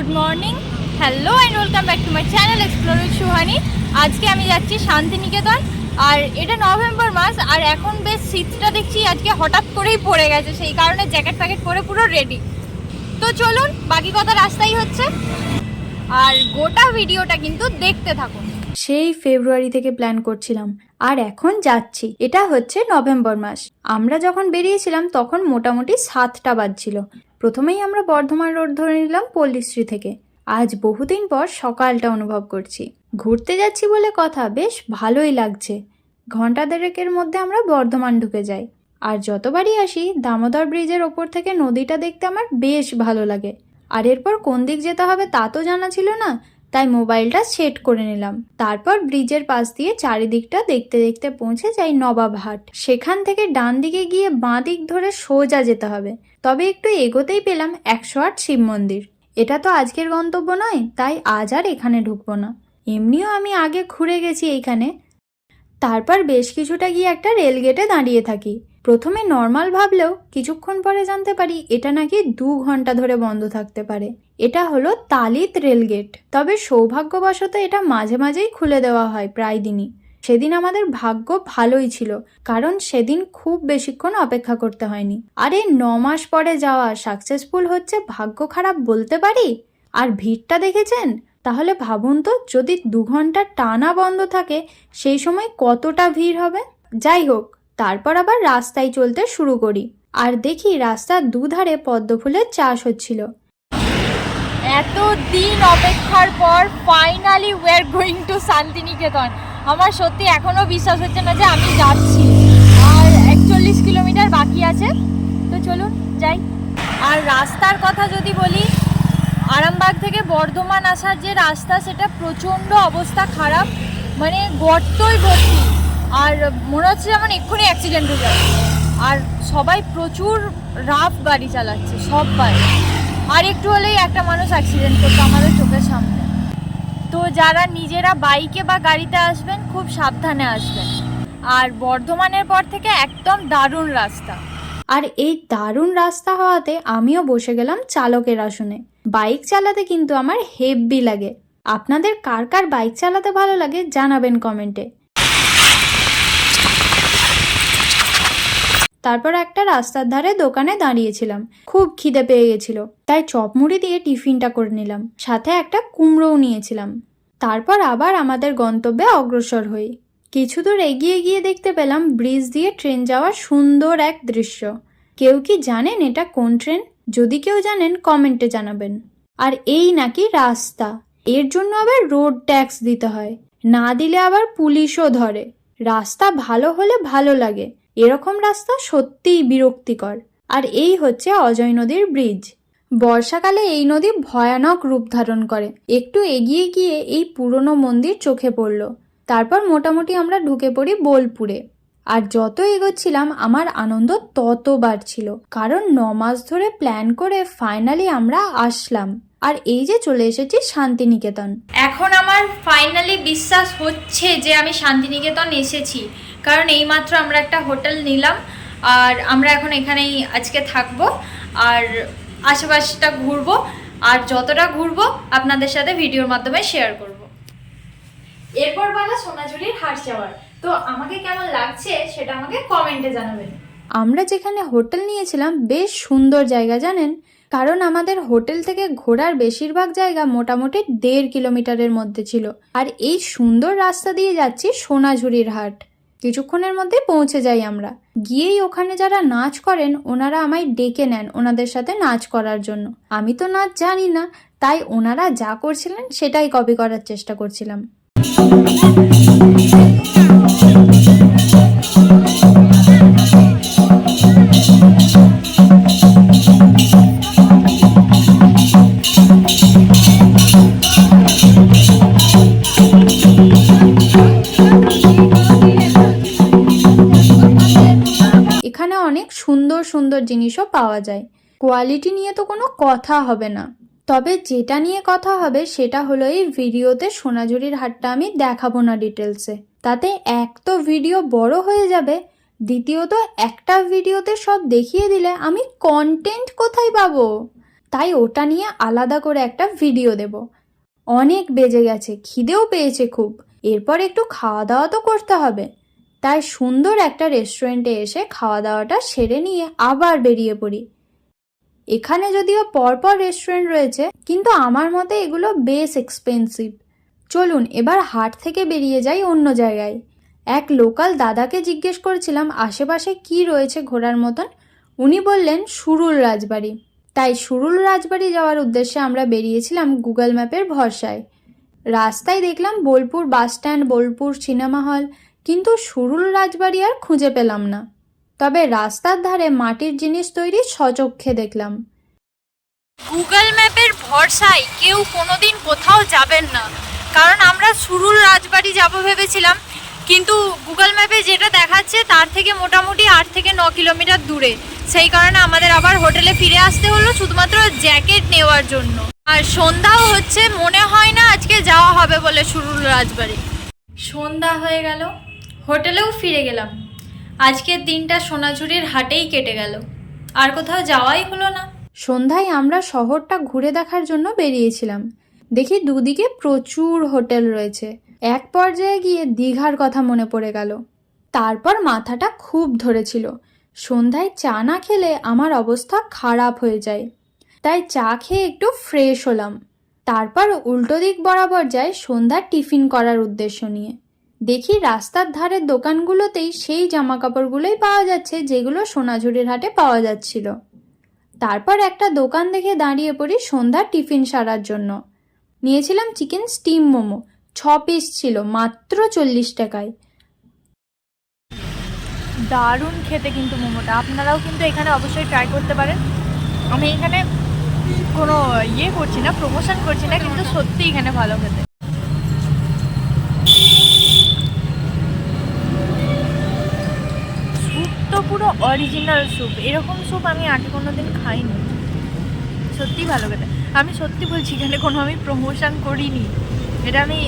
Good morning. Hello and welcome back to my channel explore Suhani আজকে আমি যাচ্ছি শান্তিনিকেতন, আর এটা নভেম্বর মাস, আর এখন বেশ শীতটা দেখছি, আজকে হঠাৎ করেই পড়ে গেছে, সেই কারণে জ্যাকেট প্যাকেট পরে পুরো রেডি তো চলুন, বাকি কথা রাস্তাই হচ্ছে। আর গোটা ভিডিওটা কিন্তু দেখতে থাকুন। সেই ফেব্রুয়ারি থেকে প্ল্যান করছিলাম, আর এখন যাচ্ছি, এটা হচ্ছে নভেম্বর মাস। আমরা যখন বেরিয়েছিলাম, তখন মোটামুটি সাতটা বাজছিল। প্রথমেই আমরা বর্ধমান রোড ধরে নিলাম পল্লীশ্রী থেকে। আজ বহুদিন পর সকালটা অনুভব করছি। ঘুরতে যাচ্ছি বলে কথা, বেশ ভালোই লাগছে। ঘণ্টা দেড়েকের মধ্যে আমরা বর্ধমান ঢুকে যাই। আর যতবারই আসি, দামোদর ব্রিজের ওপর থেকে নদীটা দেখতে আমার বেশ ভালো লাগে। আর এরপর কোন দিক যেতে হবে তা তো জানা ছিল না, তাই মোবাইলটা সেট করে নিলাম। তারপর ব্রিজের পাশ দিয়ে চারিদিকটা দেখতে দেখতে পৌঁছে যাই নবাবহাট সেখান থেকে ডান দিকে গিয়ে বাঁ দিক ধরে সোজা যেতে হবে। তবে একটু এগোতেই পেলাম একশো আট শিব মন্দির। এটা তো আজকের গন্তব্য নয়, তাই আজ আর এখানে ঢুকবো না। এমনিও আমি আগে ঘুরে গেছি এইখানে। তারপর বেশ কিছুটা গিয়ে একটা রেলগেটে দাঁড়িয়ে থাকি। প্রথমে নর্মাল ভাবলেও কিছুক্ষণ পরে জানতে পারি এটা নাকি দু ঘণ্টা ধরে বন্ধ থাকতে পারে। এটা হলো তালিত রেলগেট তবে সৌভাগ্যবশত এটা মাঝে মাঝেই খুলে দেওয়া হয় প্রায় দিনই। সেদিন আমাদের ভাগ্য ভালোই ছিল, কারণ সেদিন খুব বেশিক্ষণ অপেক্ষা করতে হয়নি। আর এই ন মাস পরে যাওয়া সাকসেসফুল হচ্ছে ভাগ্য খারাপ বলতে পারি? আর ভিড়টা দেখেছেন? তাহলে ভাবুন তো, যদি দু ঘণ্টা টানা বন্ধ থাকে, সেই সময় কতটা ভিড় হবে? যাই হোক, তারপর আবার রাস্তায় চলতে শুরু করি। আর দেখি রাস্তার দুধারে পদ্ম ফুলের চাষ হচ্ছিল। এত দিন অপেক্ষার পর finally we are going to Santiniketan. আমার সত্যি এখনও বিশ্বাস হচ্ছে না যে আমি যাচ্ছি। আর একচল্লিশ কিলোমিটার বাকি আছে, তো চলুন যাই। আর রাস্তার কথা যদি বলি, আরামবাগ থেকে বর্ধমান আসার যে রাস্তা, সেটা প্রচণ্ড অবস্থা খারাপ মানে গর্তই ভর্তি। আর মনে হচ্ছে যেমন এক্ষুনি অ্যাক্সিডেন্ট হয়ে যাবে। আর সবাই প্রচুর রাফ গাড়ি চালাচ্ছে, সব বাড়ি আর একটু হলেই একটা মানুষ অ্যাক্সিডেন্ট করতো আমাদের চোখের সামনে। তো যারা নিজেরা বাইকে বা গাড়িতে আসবেন, খুব সাবধানে আসবেন। আর বর্ধমানের পর থেকে একদম দারুণ রাস্তা। আর এই দারুণ রাস্তা হওয়াতে আমিও বসে গেলাম চালকের আসনে। বাইক চালাতে কিন্তু আমার হেভি লাগে। আপনাদের কার কার বাইক চালাতে ভালো লাগে জানাবেন কমেন্টে। তারপর একটা রাস্তার ধারে দোকানে দাঁড়িয়েছিলাম। খুব খিদে পেয়ে গেছিল। তাই চপমুড়ি দিয়ে টিফিনটা করে নিলাম। সাথে একটা কুমড়োও নিয়েছিলাম। তারপর আবার আমাদের গন্তব্যে অগ্রসর হই। কিছু দূর এগিয়ে গিয়ে দেখতে পেলাম ব্রিজ দিয়ে ট্রেন যাওয়ার সুন্দর এক দৃশ্য। কেউ কি জানেন এটা কোন ট্রেন? যদি কেউ জানেন, কমেন্টে জানাবেন। আর এই নাকি রাস্তা। এর জন্য আবার রোড ট্যাক্স দিতে হয়। না দিলে আবার পুলিশও ধরে। রাস্তা ভালো হলে ভালো লাগে। এরকম রাস্তা সত্যিই বিরক্তিকর। আর এই হচ্ছে অজয় নদীর ব্রিজ বর্ষাকালে এই নদী ভয়ানক রূপ ধারণ করে। একটু এগিয়ে গিয়ে এই পুরনো মন্দির চোখে পড়ল। তারপর মোটামুটি আমরা ঢুকে পড়ি বোলপুরে। আর যত এগোচ্ছিলাম, আমার আনন্দ তত বাড়ছিল কারণ ন মাস ধরে প্ল্যান করে ফাইনালি আমরা আসলাম। আর এই যে চলে এসেছি শান্তিনিকেতন। এখন আমার ফাইনালি বিশ্বাস হচ্ছে যে আমি শান্তিনিকেতন এসেছি। কারণ এইমাত্র আমরা একটা হোটেল নিলাম, আর আমরা এখন এখানেই আজকে থাকব, আর আশেপাশটা ঘুরবো, আর যতটা ঘুরবো আপনাদের সাথে ভিডিওর মাধ্যমে শেয়ার করব। এরপর বলা সোনাঝুরির হাট যাওয়ার। তো আমাকে কেমন লাগছে সেটা আমাকে কমেন্টে জানাবেন। আমরা যেখানে হোটেল নিয়েছিলাম, বেশ সুন্দর জায়গা জানেন? কারণ আমাদের হোটেল থেকে ঘোরার বেশিরভাগ জায়গা মোটামুটি দেড় কিলোমিটারের মধ্যে ছিল। আর এই সুন্দর রাস্তা দিয়ে যাচ্ছি সোনাঝুরির হাট। কিছুক্ষণের মধ্যে পৌঁছে যাই আমরা। গিয়েই ওখানে যারা নাচ করেন, ওনারা আমায় ডেকে নেন ওনাদের সাথে নাচ করার জন্য। আমি তো নাচ জানি না, তাই ওনারা যা করছিলেন সেটাই কপি করার চেষ্টা করছিলাম। সুন্দর জিনিসও পাওয়া যায়। কোয়ালিটি নিয়ে তো কোনো কথা হবে না। তবে যেটা নিয়ে কথা হবে সেটা হলো এই ভিডিওতে সোনাঝুরির হাটটা আমি দেখাবো না ডিটেলসে তাতে এক তো ভিডিও বড় হয়ে যাবে, দ্বিতীয়ত একটা ভিডিওতে সব দেখিয়ে দিলে আমি কন্টেন্ট কোথায় পাবো? তাই ওটা নিয়ে আলাদা করে একটা ভিডিও দেব। অনেক বেজে গেছে, খিদেও পেয়েছে খুব। এরপর একটু খাওয়া দাওয়া তো করতে হবে। তাই সুন্দর একটা রেস্টুরেন্টে এসে খাওয়া দাওয়াটা সেরে নিয়ে আবার বেরিয়ে পড়ি। এখানে যদিও পরপর রেস্টুরেন্ট রয়েছে, কিন্তু আমার মতে এগুলো বেশ এক্সপেন্সিভ চলুন, এবার হাট থেকে বেরিয়ে যাই অন্য জায়গায়। এক লোকাল দাদাকে জিজ্ঞেস করেছিলাম, আশেপাশে কি রয়েছে ঘোরার মতন? উনি বললেন, সুরুল রাজবাড়ি। তাই সুরুল রাজবাড়ি যাওয়ার উদ্দেশ্যে আমরা বেরিয়েছিলাম গুগল ম্যাপের ভরসায়। রাস্তায় দেখলাম Bolpur bus stand, Bolpur cinema hall কিন্তু সুরুল রাজবাড়ি আর খুঁজে পেলাম না। তবে রাস্তার ধারে মাটির জিনিস তৈরি সচক্ষে দেখলাম। গুগল ম্যাপের ভরসায় কেউ কোনোদিন কোথাও যাবেন না। কারণ আমরা সুরুল রাজবাড়ি যাব ভেবেছিলাম কিন্তু গুগল ম্যাপে যেটা দেখাচ্ছে তার থেকে মোটামুটি আট থেকে ন কিলোমিটার দূরে। সেই কারণে আমাদের আবার হোটেলে ফিরে আসতে হলো শুধুমাত্র জ্যাকেট নেওয়ার জন্য। আর সন্ধ্যাও হচ্ছে মনে হয় না আজকে যাওয়া হবে বলে সুরুল রাজবাড়ি। সন্ধ্যা হয়ে গেল হোটেলেও ফিরে গেলাম। আজকের দিনটা সোনাঝুরির হাটেই কেটে গেল। আর কোথাও যাওয়াই হলো না। সন্ধ্যায় আমরা শহরটা ঘুরে দেখার জন্য বেরিয়েছিলাম। দেখি দুদিকে প্রচুর হোটেল রয়েছে। এক পর্যায়ে গিয়ে দীঘার কথা মনে পড়ে গেল। তারপর মাথাটা খুব ধরেছিল। সন্ধ্যায় চা না খেলে আমার অবস্থা খারাপ হয়ে যায়। তাই চা খেয়ে একটু ফ্রেশ হলাম। তারপর উল্টো দিক বরাবর যাই সন্ধ্যার টিফিন করার উদ্দেশ্য নিয়ে। দেখি রাস্তার ধারের দোকানগুলোতেই সেই জামা কাপড়গুলোই পাওয়া যাচ্ছে, যেগুলো সোনাঝুরির হাটে পাওয়া যাচ্ছিল। তারপর একটা দোকান দেখে দাঁড়িয়ে পড়ি সন্ধ্যার টিফিন সারার জন্য। নিয়েছিলাম চিকেন স্টিম মোমো, ছ পিস ছিল, মাত্র চল্লিশ টাকায়। দারুণ খেতে কিন্তু মোমোটা। আপনারাও কিন্তু এখানে অবশ্যই ট্রাই করতে পারেন। আমি এখানে কোনো ইয়ে করছি না প্রমোশন করছি না, কিন্তু সত্যি এখানে ভালো খেতে স্যুপ তো পুরো অরিজিনাল স্যুপ এরকম স্যুপ আমি আগে কোনো দিন খাইনি। সত্যি ভালো খেতে। আমি সত্যি বলছি এখানে কোনো আমি প্রমোশন করিনি। এটা আমি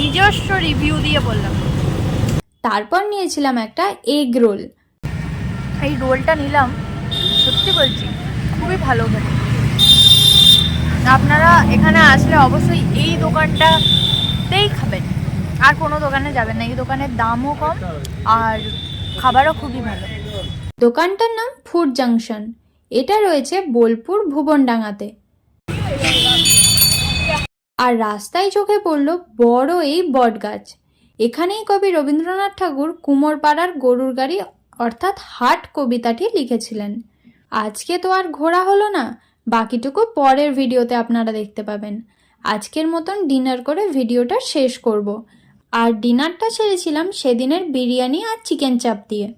নিজস্ব রিভিউ দিয়ে বললাম। তারপর নিয়েছিলাম একটা এগ রোল এই রোলটা নিলাম। সত্যি বলছি খুবই ভালো খেতে। আপনারা এখানে আসলে অবশ্যই এই দোকানটাতেই খাবেন। আর কোনো দোকানে যাবেন না। এই দোকানের দামও কম আর খাবারও খুবই ভালো। দোকানটার নাম ফুড জাংশন। এটা রয়েছে বোলপুর ভুবনডাঙ্গাতে। আর রাস্তায় চোখে পড়ল বড় এই বটগাছ। এখানেই কবি রবীন্দ্রনাথ ঠাকুর কুমোরপাড়ার গরুর গাড়ি, অর্থাৎ হাট কবিতাটি লিখেছিলেন। আজকে তো আর ঘোরা হলো না, বাকিটুকু পরের ভিডিওতে আপনারা দেখতে পাবেন। আজকের মতন ডিনার করে ভিডিওটা শেষ করব। আর ডিনারটা ছেড়েছিলাম সেদিনের বিরিয়ানি আর চিকেন চাপ দিয়ে।